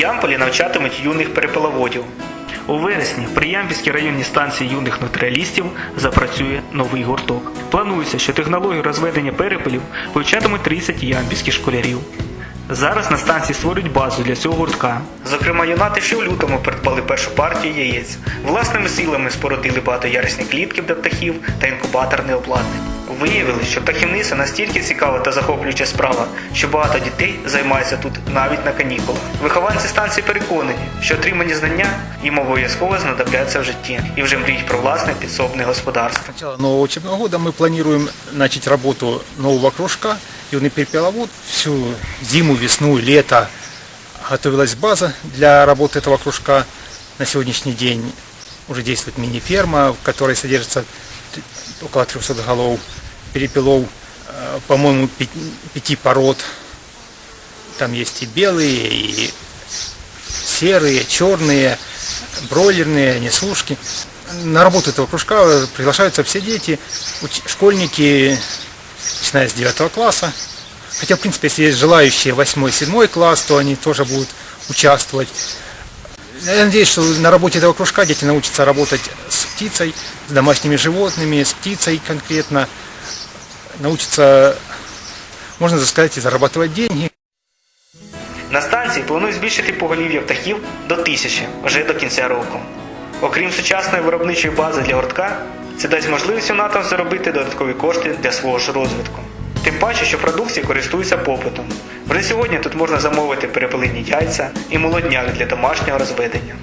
Ямполі навчатимуть юних перепеловодів. У вересні при Ямпільській районній станції юних натуралістів запрацює новий гурток. Планується, що технологію розведення перепелів вивчатимуть 30 ямпільських школярів. Зараз на станції створюють базу для цього гуртка. Зокрема, юнати ще в лютому придбали першу партію яєць. Власними силами спорудили багатоярусні клітки для птахів та інкубаторне обладнання. Виявили, що птахівниця настільки цікава та захоплююча справа, що багато дітей займаються тут навіть на канікулах. Вихованці станції переконані, що отримані знання їм обов'язково знадобляться в житті і вже мріють про власне підсобне господарство. С начала нового учебного года мы планируем начать работу нового кружка. Юный перепеловод всю зиму, весну, лето готовилась база для работы этого кружка. На сегодняшний день уже действует мини-ферма, в которой содержится т- около 300 голов Перепелов, э, по-моему, пяти, пород. Там есть и белые, и серые, черные, бройлерные, несушки. На работу этого кружка приглашаются все дети, школьники, начиная с 9 класса. Хотя, в принципе, если есть желающие 8-7 класс, то они тоже будут участвовать. Я надеюсь, что на работе этого кружка дети научатся работать с птицей, с домашними животными, с птицей конкретно. Научатся, можно так сказать, и зарабатывать деньги. На станції планують збільшити поголів'я птахів до тисячі вже до кінця року. Окрім сучасної виробничої бази для гуртка, це дасть можливість юнатам заробити додаткові кошти для свого ж розвитку. Тим паче, що продукція користується попитом. Вже сьогодні тут можна замовити перепелині яйця і молодняк для домашнього розведення.